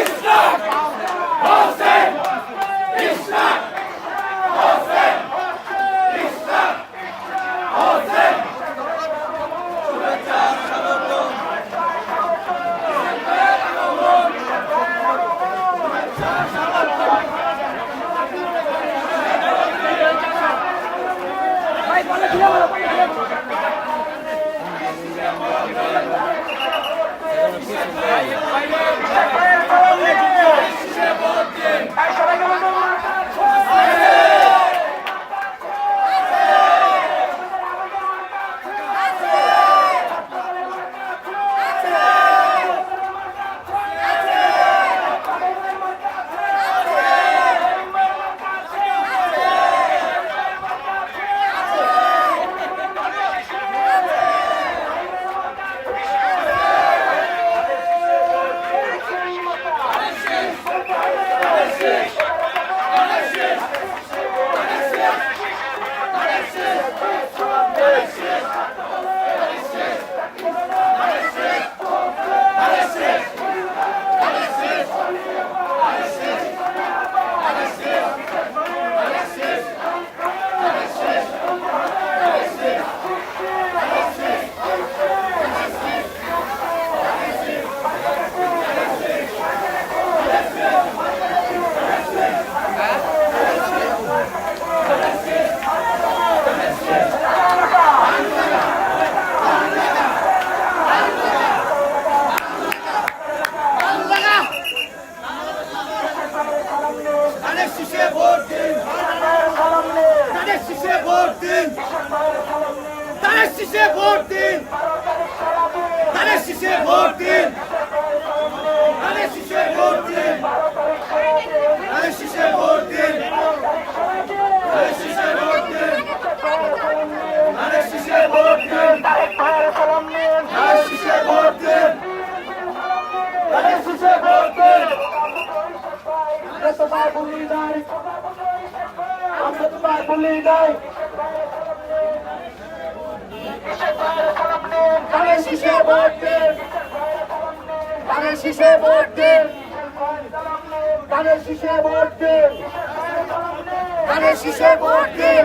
It's not! শীষে vote দিন। ধানের শীষে ভোট দিন। ধানের শীষে ভোট দিন। ধানের শীষে ভোট দিন। ধানের শীষে ভোট দিন। ধানের শীষে ভোট দিন। আমরা আমরা তোমায় ভুলি নাই ধানের শীষে ভোট দিন ধানের শীষে ভোট দিন ধানের শীষে ভোট দিন ধানের শীষে ভোট দিন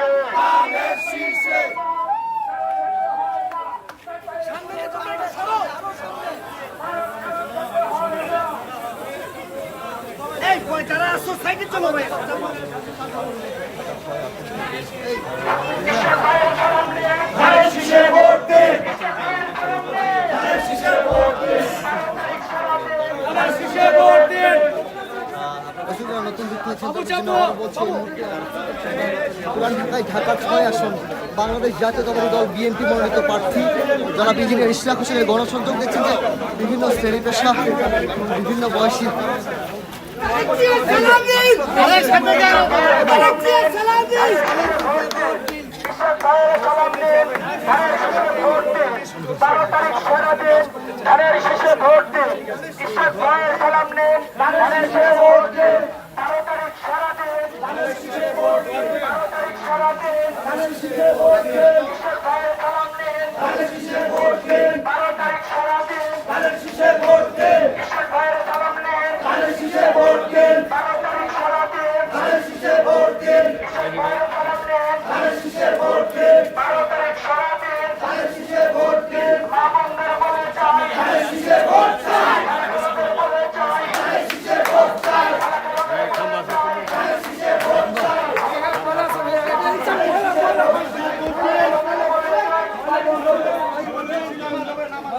শীর্ষে শীর্ষে যারা চলো ভাই বাংলাদেশ জাতীয়তাবাদী দল বিএনপি মনোনীত প্রার্থী যারা ইঞ্জিনিয়ার ইশরাক হোসেনের গণসংযোগ দেখছেন যে বিভিন্ন শ্রেণি পেশা বিভিন্ন বয়সী